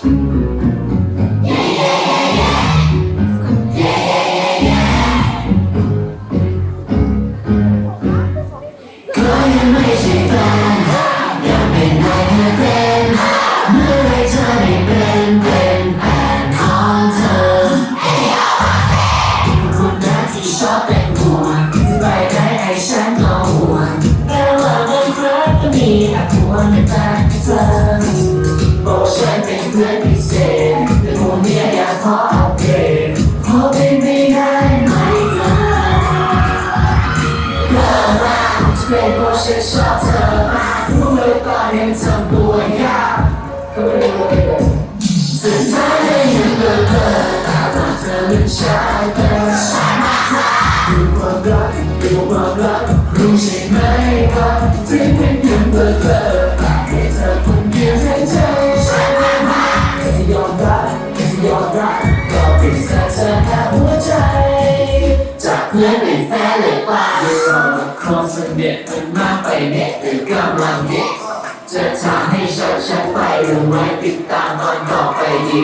ก็ยังไม่ใช่แฟนอยา เนี้ยอาเกรดขอเป็นไปได้ไหมเธอเลิกมาจะเป็นเพราะฉันชอบเธอมากรู้ไหมตอนนี้ทำตัวยากก็ไม่รู้เลยสุดท้ายก็ยังเลิกเลิกตาตาเธอเป็นชายแต่ฉันดูความรักดูความรักรู้ใช่ไหมว่าที่เป็นเพียงเลิกเลิก ยอมรับก็เป็นแค่เธอแค่หัวใจ จากเพื่อนเป็นแฟนเลยป่ะไม่รอความสนิทมันมากไปเน็ตหรือกำลังเด็กจะทำให้ฉันฉันไปหรือไม่ติดตามมันต่อไปดี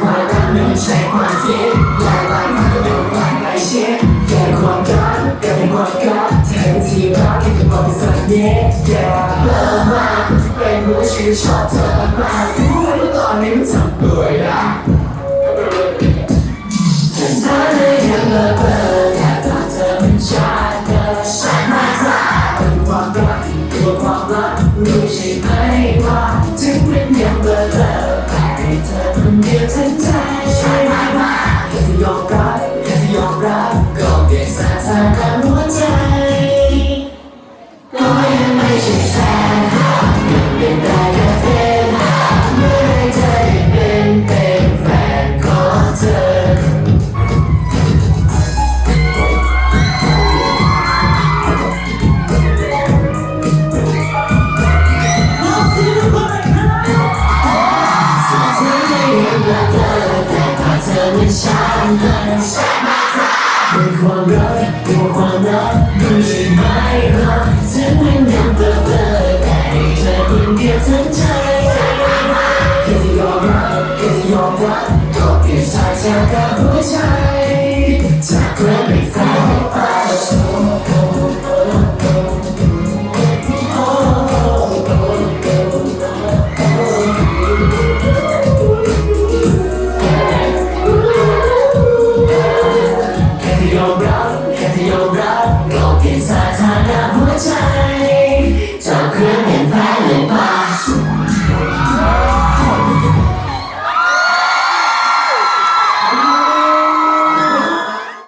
ความรักไม่ใช่ความจริงหลายหลายมันก็เป็นความใกล้ชิดแค่ความรักก็เป็นความรักแทนที่รักที่จะบอกเป็นสัญญาอย่าเลิกมาเป็นรู้ว่าฉันชอบเธอมากรู้ว่าตอนนี้มันทำตัวยาก มาทำเป็นความรักเป็นความรักรู้ใช่ไหม Cause you're right, cause you're right, cause you're right, cause you're right.